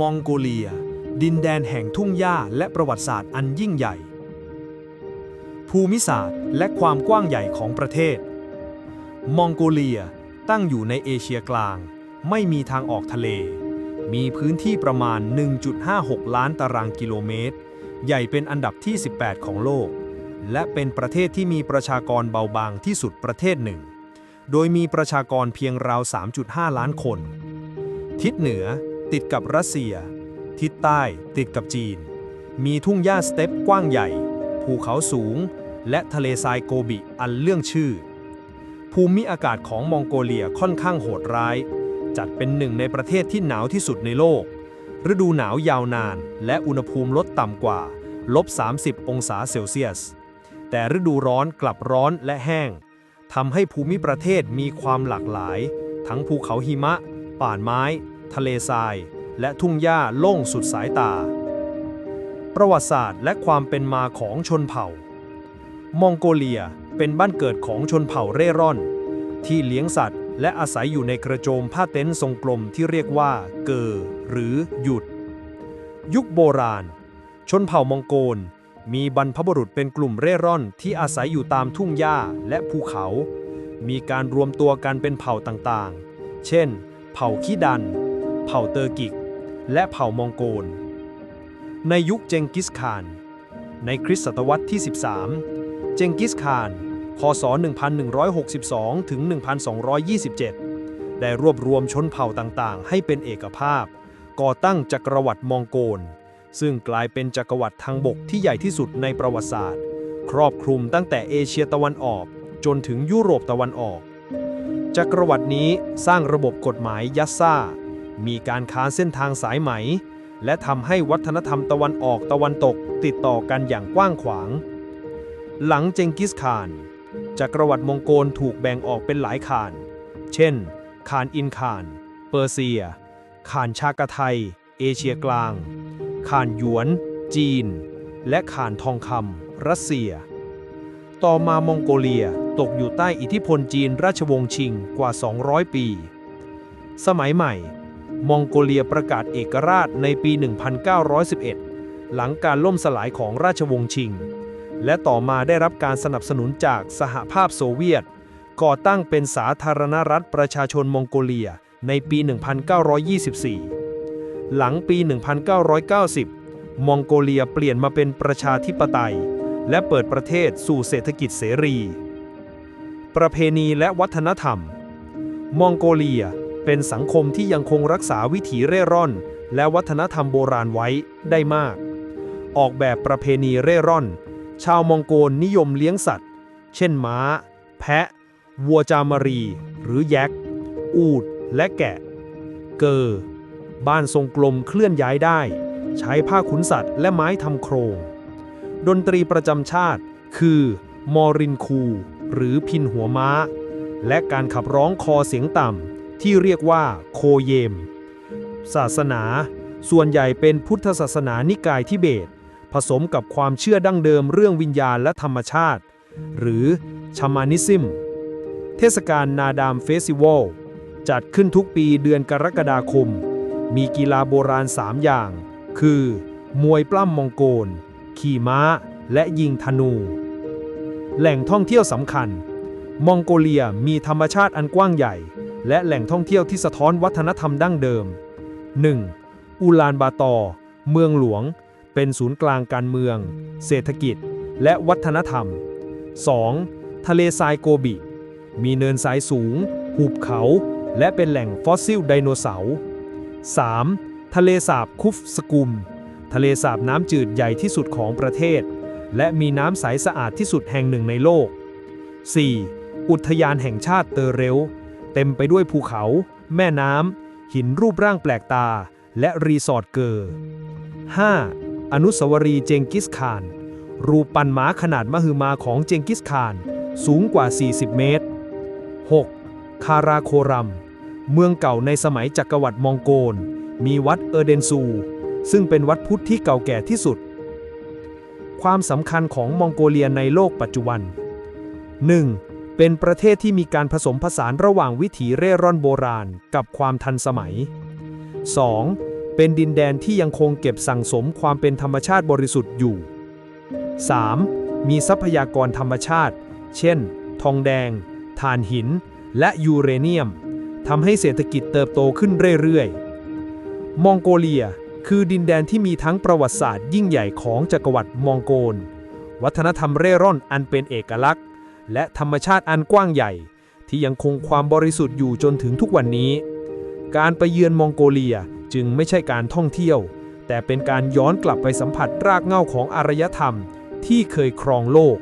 มองโกเลีย ดินแดนแห่งทุ่งหญ้าและประวัติศาสตร์อันยิ่งใหญ่ ภูมิศาสตร์และความกว้างใหญ่ของประเทศ มองโกเลียตั้งอยู่ในเอเชียกลาง ไม่มีทางออกทะเล มีพื้นที่ประมาณ 1.56 ล้านตารางกิโลเมตร ใหญ่เป็นอันดับที่ 18 ของโลก และเป็นประเทศที่มีประชากรเบาบางที่สุดประเทศหนึ่ง โดยมีประชากรเพียงราว 3.5 ล้านคน ทิศเหนือ ติดกับรัสเซีย ทิศใต้ติดกับจีน มีทุ่งหญ้าสเต็ปกว้างใหญ่ ภูเขาสูง และทะเลทรายโกบิอันเรื่องชื่อ ภูมิอากาศของมองโกเลียค่อนข้างโหดร้าย จัดเป็นหนึ่งในประเทศที่หนาวที่สุดในโลก ฤดูหนาวยาวนาน และอุณหภูมิลดต่ำกว่าลบ 30 องศาเซลเซียส แต่ฤดูร้อนกลับร้อนและแห้งทำให้ภูมิประเทศมีความหลากหลาย ทั้งภูเขาหิมะ ป่านไม้ ทะเลทราย และทุ่งหญ้าโล่งสุดสายตา ประวัติศาสตร์และความเป็นมาของชนเผ่า มองโกเลียเป็นบ้านเกิดของชนเผ่าเร่ร่อน ที่เลี้ยงสัตว์ และอาศัยอยู่ในกระโจมผ้าเต็นท์ทรงกลมที่เรียกว่า เกอหรือหยุด ยุคโบราณ ชนเผ่ามองโกลมีบรรพบุรุษเป็นกลุ่มเร่ร่อนที่อาศัยอยู่ตามทุ่งหญ้าและภูเขา มีการรวมตัวกันเป็นเผ่าต่างๆ เช่น เผ่าขี้ดัน เผ่าเตอร์กิก และเผ่ามองโกล ในยุคเจงกิสข่าน ในคริสตศตวรรษที่ 13 เจงกิสข่าน พศ 1162 ถึง 1227 ได้รวบรวมชนเผ่าต่างๆ ให้เป็นเอกภาพ ก่อตั้งจักรวรรดิมองโกล ซึ่งกลายเป็นจักรวรรดิทางบกที่ใหญ่ที่สุดในประวัติศาสตร์ ครอบคลุมตั้งแต่เอเชียตะวันออก จนถึงยุโรปตะวันออกจักรวรรดินี้สร้างระบบกฎหมายยัสซา มีการค้าเส้นทางสายไหม และทำให้วัฒนธรรมตะวันออกตะวันตกติดต่อกันอย่างกว้างขวาง หลังเจงกิสข่าน จักรวรรดิมองโกลถูกแบ่งออกเป็นหลายข่าน เช่น ข่านอินข่าน เปอร์เซีย ข่านชากไทย เอเชียกลาง ข่านหยวน จีน และข่านทองคำรัสเซีย ต่อมามองโกเลียตกอยู่ใต้อิทธิพลจีนราชวงศ์ชิงกว่า 200 ปี สมัยใหม่ มองโกเลียประกาศเอกราชในปี 1911 หลังการล่มสลายของราชวงศ์ชิง และต่อมาได้รับการสนับสนุนจากสหภาพโซเวียต ก่อตั้งเป็นสาธารณรัฐประชาชนมองโกเลียในปี 1924 หลังปี 1990 มองโกเลียเปลี่ยนมาเป็นประชาธิปไตย และเปิดประเทศสู่เศรษฐกิจเสรี ประเพณีและวัฒนธรรม มองโกเลีย เป็นสังคมที่ยังคงรักษาวิถีเร่ร่อน และวัฒนธรรมโบราณไว้ได้มาก ออกแบบประเพณีเร่ร่อน ชาวมองโกลนิยมเลี้ยงสัตว์ เช่นม้า แพะ วัวจามารี หรือแยกอูด และแกะ เกอบ้านทรงกลมเคลื่อนย้ายได้ ใช้ผ้าขุนสัตว์และไม้ทำโครง ดนตรีประจำชาติคือ มอรินคู หรือพินหัวม้า และการขับร้องคอเสียงต่ำ ที่เรียกว่าโคเยม ศาสนาส่วนใหญ่เป็นพุทธศาสนานิกายทิเบต ผสมกับความเชื่อดั้งเดิมเรื่องวิญญาณและธรรมชาติ หรือชามานิซิมเทศกาลนาดามเฟสติวัลจัดขึ้นทุกปีเดือนกรกฎาคม มีกีฬาโบราณ 3 อย่าง คือ มวยปล้ำมองโกล ขี่ม้า และยิงธนู แหล่งท่องเที่ยวสำคัญ มองโกเลียมีธรรมชาติอันกว้างใหญ่ และแหล่งท่องเที่ยวที่สะท้อนวัฒนธรรมดั้งเดิม 1. อูลานบาตอ เมืองหลวง เป็นศูนย์กลางการเมือง เศรษฐกิจ และวัฒนธรรม 2. ทะเลทรายโกบิ มีเนินทรายสูง หุบเขา และเป็นแหล่งฟอสซิลไดโนเสาร์ 3. ทะเลสาบคุฟสกุม ทะเลสาบน้ำจืดใหญ่ที่สุดของประเทศ และมีน้ำใสสะอาดที่สุดแห่งหนึ่งในโลก 4. อุทยานแห่งชาติเตอร์เรล เต็มไปด้วยภูเขา แม่น้ำ หินรูปร่างแปลกตา และรีสอร์ทเกอร์ 5. อนุสาวรีย์เจงกิสข่าน รูปปั้นม้าขนาดมหึมาของเจงกิสข่าน สูงกว่า 40 เมตร 6. คาราโครัม เมืองเก่าในสมัยจักรวรรดิมองโกล มีวัดเออเดนซู ซึ่งเป็นวัดพุทธที่เก่าแก่ที่สุด ความสำคัญของมองโกเลียในโลกปัจจุบัน 1. เป็นประเทศที่มีการผสมผสานระหว่างวิถีเร่ร่อนโบราณกับความทันสมัย 2. เป็นดินแดนที่ยังคงเก็บสั่งสมความเป็นธรรมชาติบริสุทธิ์อยู่ 3. มีทรัพยากรธรรมชาติ เช่น ทองแดง ถ่านหิน และยูเรเนียม ทำให้เศรษฐกิจเติบโตขึ้นเรื่อยๆ มองโกเลียคือดินแดนที่มีทั้งประวัติศาสตร์ยิ่งใหญ่ของจักรวรรดิมองโกล วัฒนธรรมเร่ร่อนอันเป็นเอกลักษณ์ และธรรมชาติอันกว้างใหญ่ ที่ยังคงความบริสุทธิ์อยู่จนถึงทุกวันนี้ การไปเยือนมองโกเลียจึงไม่ใช่การท่องเที่ยว แต่เป็นการย้อนกลับไปสัมผัสรากเหง้าของอารยธรรมที่เคยครองโลก